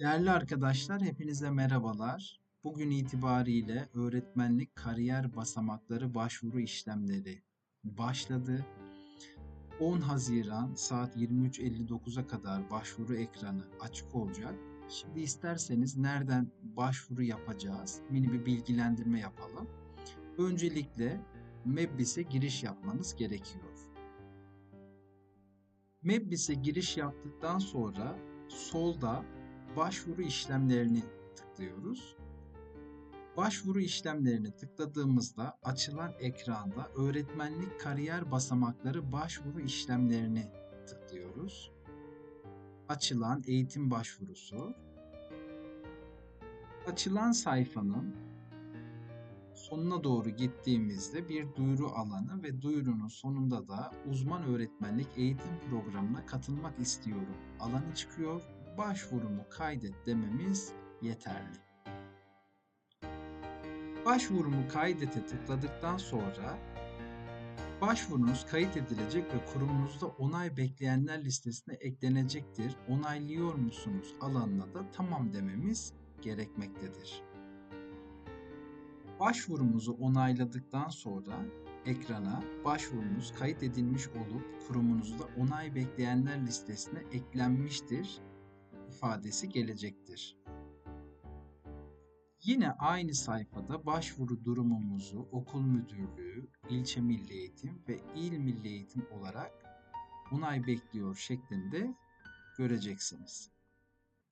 Değerli arkadaşlar, hepinize merhabalar. Bugün itibariyle öğretmenlik kariyer basamakları başvuru işlemleri başladı. 10 Haziran saat 23.59'a kadar başvuru ekranı açık olacak. Şimdi isterseniz nereden başvuru yapacağız? Mini bir bilgilendirme yapalım. Öncelikle Mebbis'e giriş yapmanız gerekiyor. Mebbis'e giriş yaptıktan sonra solda başvuru işlemlerini tıklıyoruz. Başvuru işlemlerini tıkladığımızda açılan ekranda öğretmenlik kariyer basamakları başvuru işlemlerini tıklıyoruz. Açılan eğitim başvurusu. Açılan sayfanın sonuna doğru gittiğimizde bir duyuru alanı ve duyurunun sonunda da uzman öğretmenlik eğitim programına katılmak istiyorum alanı çıkıyor. Başvurumu kaydet dememiz yeterli. Başvurumu kaydete tıkladıktan sonra başvurunuz kayıt edilecek ve kurumunuzda onay bekleyenler listesine eklenecektir. Onaylıyor musunuz alanına da tamam dememiz gerekmektedir. Başvurumuzu onayladıktan sonra ekrana başvurunuz kayıt edilmiş olup kurumunuzda onay bekleyenler listesine eklenmiştir ifadesi gelecektir. Yine aynı sayfada başvuru durumumuzu okul müdürlüğü, ilçe milli eğitim ve il milli eğitim olarak onay bekliyor şeklinde göreceksiniz.